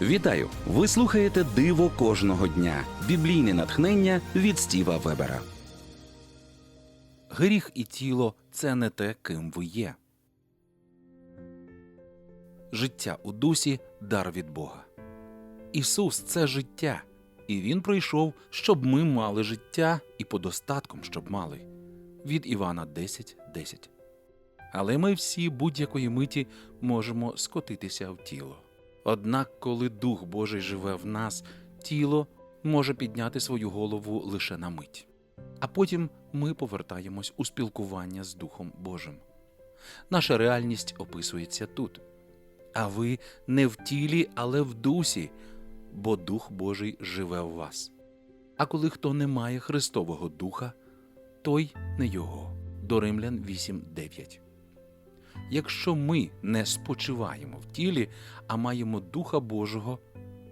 Вітаю! Ви слухаєте Диво кожного дня. Біблійне натхнення від Стіва Вебера. Гріх і тіло це не те, ким ви є. Життя у дусі дар від Бога. Ісус це життя, і Він прийшов, щоб ми мали життя і подостатком, щоб мали. Від Івана 10.10. 10. Але ми всі будь-якої миті можемо скотитися в тіло. Однак, коли Дух Божий живе в нас, тіло може підняти свою голову лише на мить. А потім ми повертаємось у спілкування з Духом Божим. Наша реальність описується тут. А ви не в тілі, але в дусі, бо Дух Божий живе в вас. А коли хто не має Христового Духа, той не його. До Римлян 8.9. Якщо ми не спочиваємо в тілі, а маємо Духа Божого,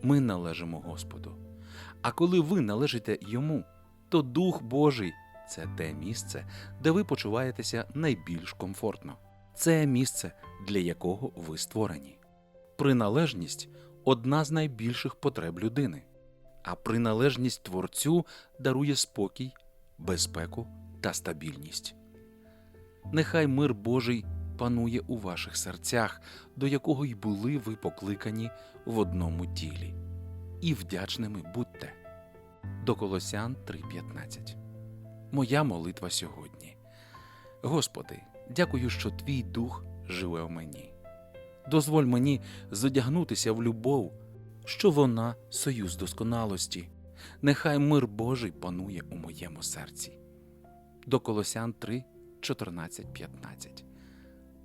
ми належимо Господу. А коли ви належите йому, то Дух Божий це те місце, де ви почуваєтеся найбільш комфортно. Це місце, для якого ви створені. Приналежність одна з найбільших потреб людини, а приналежність Творцю дарує спокій, безпеку та стабільність. Нехай мир Божий панує у ваших серцях, до якого й були ви покликані в одному тілі. І вдячними будьте. До Колосян 3.15. Моя молитва сьогодні. Господи, дякую, що Твій дух живе в мені. Дозволь мені задягнутися в любов, що вона союз досконалості. Нехай мир Божий панує у моєму серці. До Колосян 3, 14, 15.